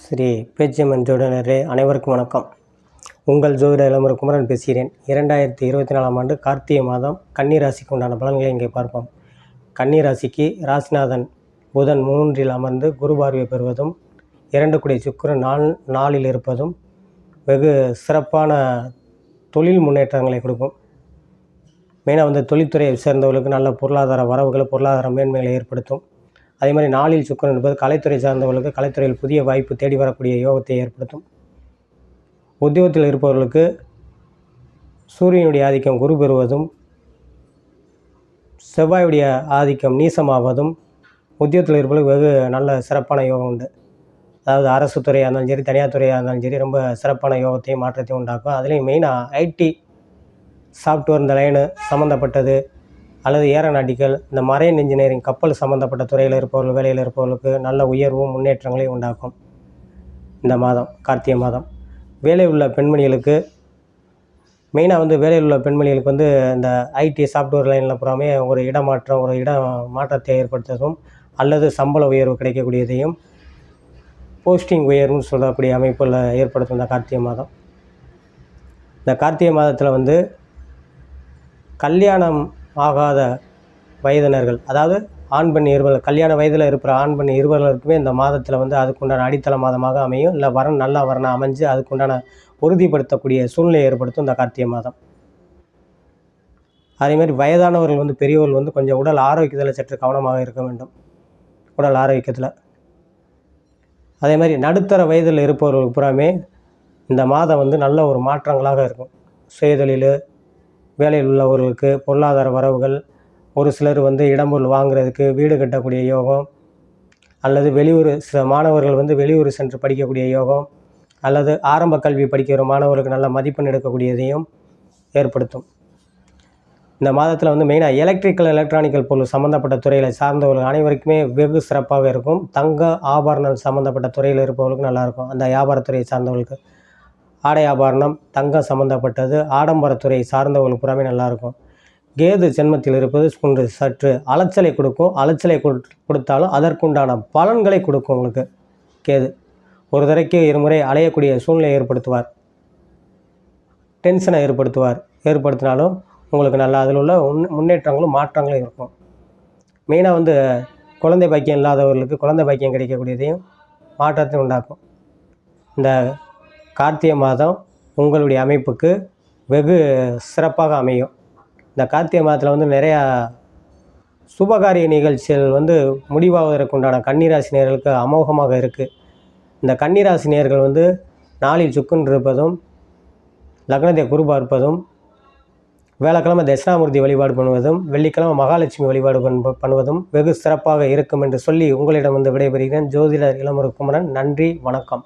ஸ்ரீ பேச்சியம்மன் ஜோதிடரே அனைவருக்கும் வணக்கம். உங்கள் ஜோதிட இளமுறை குமரன் பேசுகிறேன். இரண்டாயிரத்தி இருபத்தி நாலாம் ஆண்டு கார்த்திகை மாதம் கன்னி ராசிக்கு உண்டான பலன்களை இங்கே பார்ப்போம். கன்னி ராசிக்கு ராசிநாதன் புதன் மூன்றில் அமர்ந்து குரு பார்வை பெறுவதும் இரண்டு குடை சுக்கிரன் நாள் நாளில் இருப்பதும் வெகு சிறப்பான தொழில் முன்னேற்றங்களை கொடுக்கும். மெயினாக வந்து தொழில்துறையை சேர்ந்தவர்களுக்கு நல்ல பொருளாதார வரவுகளை பொருளாதார மேன்மைகளை ஏற்படுத்தும். அதே மாதிரி நாளில் சுக்கரன் என்பது கலைத்துறை சார்ந்தவர்களுக்கு கலைத்துறையில் புதிய வாய்ப்பு தேடி வரக்கூடிய யோகத்தை ஏற்படுத்தும். உத்தியோகத்தில் இருப்பவர்களுக்கு சூரியனுடைய ஆதிக்கம் குரு பெறுவதும் செவ்வாயுடைய ஆதிக்கம் நீசமாவதும் உத்தியோகத்தில் இருப்பவர்களுக்கு வெகு நல்ல சிறப்பான யோகம் உண்டு. அதாவது அரசு துறையாக இருந்தாலும் சரி தனியார் துறையாக இருந்தாலும் சரி ரொம்ப சிறப்பான யோகத்தையும் மாற்றத்தையும் உண்டாக்கும். அதுலேயும் மெயினாக ஐடி சாஃப்ட்வேர் இந்த லைனு சம்மந்தப்பட்டது அல்லது ஏரோநாட்டிக்கல் இந்த மரைன் இன்ஜினியரிங் கப்பல் சம்மந்தப்பட்ட துறையில் இருப்பவர்கள் வேலையில் இருப்பவர்களுக்கு நல்ல உயர்வும் முன்னேற்றங்களையும் உண்டாக்கும். இந்த மாதம் கார்த்திகை மாதம். வேலை உள்ள பெண்மணிகளுக்கு மெயினாக வந்து வேலையில் உள்ள பெண்மணிகளுக்கு வந்து இந்த ஐடி சாஃப்ட்வேர் லைனில் புறாமே ஒரு இடமாற்றம் ஒரு இட மாற்றத்தை ஏற்படுத்துவதும் அல்லது சம்பள உயர்வு கிடைக்கக்கூடியதையும் போஸ்டிங் உயர்வுன்னு சொல்லக்கூடிய அமைப்பில் ஏற்படுத்தும் இந்த கார்த்திகை மாதம். இந்த கார்த்திகை மாதத்தில் வந்து கல்யாணம் ஆகாத வயதினர்கள் அதாவது ஆண் பெண் இருவர்கள் கல்யாண வயதில் இருக்கிற ஆண் பெண் இருவர்களுக்குமே இந்த மாதத்தில் வந்து அதுக்குண்டான அடித்தள மாதமாக அமையும். இல்லை வரன் நல்லா வரணும் அமைஞ்சு அதுக்குண்டான உறுதிப்படுத்தக்கூடிய சூழ்நிலை ஏற்படுத்தும் இந்த கார்த்திகை மாதம். அதேமாதிரி வயதானவர்கள் வந்து பெரியவர்கள் வந்து கொஞ்சம் உடல் ஆரோக்கியத்தில் சற்று கவனமாக இருக்க வேண்டும். உடல் ஆரோக்கியத்தில். அதே மாதிரி நடுத்தர வயதில் இருப்பவர்களுக்கு புறாமே இந்த மாதம் வந்து நல்ல ஒரு மாற்றங்களாக இருக்கும். சுயதொழில் வேலையில் உள்ளவர்களுக்கு பொருளாதார வரவுகள் ஒரு சிலர் வந்து இடம்பொருள் வாங்குறதுக்கு வீடு கட்டக்கூடிய யோகம் அல்லது வெளியூர் சில மாணவர்கள் வந்து வெளியூர் சென்று படிக்கக்கூடிய யோகம் அல்லது ஆரம்ப கல்வி படிக்கிற மாணவர்களுக்கு நல்ல மதிப்பெண் எடுக்கக்கூடியதையும் ஏற்படுத்தும். இந்த மாதத்தில் வந்து மெயினாக எலக்ட்ரிக்கல் எலக்ட்ரானிக்கல் பொருள் சம்மந்தப்பட்ட துறையில் சார்ந்தவர்கள் அனைவருக்குமே வெகு சிறப்பாக இருக்கும். தங்க ஆபரணம் சம்மந்தப்பட்ட துறையில் இருப்பவர்களுக்கு நல்லாயிருக்கும் அந்த வியாபாரத்துறையை சார்ந்தவர்களுக்கு. ஆடை ஆபரணம் தங்கம் சம்மந்தப்பட்டது ஆடம்பரத்துறை சார்ந்தவர்கள் புறமே நல்லாயிருக்கும். கேது ஜென்மத்தில் இருப்பது ஒன்று சற்று அலைச்சலை கொடுக்கும். அலைச்சலை கொடுத்தாலும் அதற்குண்டான பலன்களை கொடுக்கும் உங்களுக்கு கேது. ஒரு தடவைக்கு இருமுறை அலையக்கூடிய சூழ்நிலை ஏற்படுத்துவார். டென்ஷனை ஏற்படுத்துவார். ஏற்படுத்தினாலும் உங்களுக்கு நல்லா அதில் உள்ள முன் முன்னேற்றங்களும் மாற்றங்களும் இருக்கும். மெயினாக வந்து குழந்தை பாக்கியம் இல்லாதவர்களுக்கு குழந்தை பாக்கியம் கிடைக்கக்கூடியதையும் மாற்றத்தை உண்டாக்கும். இந்த கார்த்திகை மாதம் உங்களுடைய அமைப்புக்கு வெகு சிறப்பாக அமையும். இந்த கார்த்திகை மாதத்தில் வந்து நிறையா சுபகாரிய நிகழ்ச்சிகள் வந்து முடிவாவதற்கு உண்டான கன்னிராசி நேர்களுக்கு அமோகமாக இருக்குது இந்த கன்னிராசி நேர்கள் வந்து நாளில் சுக்குன்று இருப்பதும் லக்னத்தை குரு பார்ப்பதும் வேலைக்கிழமை தட்சிணாமூர்த்தி வழிபாடு பண்ணுவதும் வெள்ளிக்கிழமை மகாலட்சுமி வழிபாடு பண் பண்ணுவதும் வெகு சிறப்பாக இருக்கும் என்று சொல்லி உங்களிடம் வந்து விடைபெறுகிறேன். ஜோதிடர் இளமுறை குமரன் நன்றி வணக்கம்.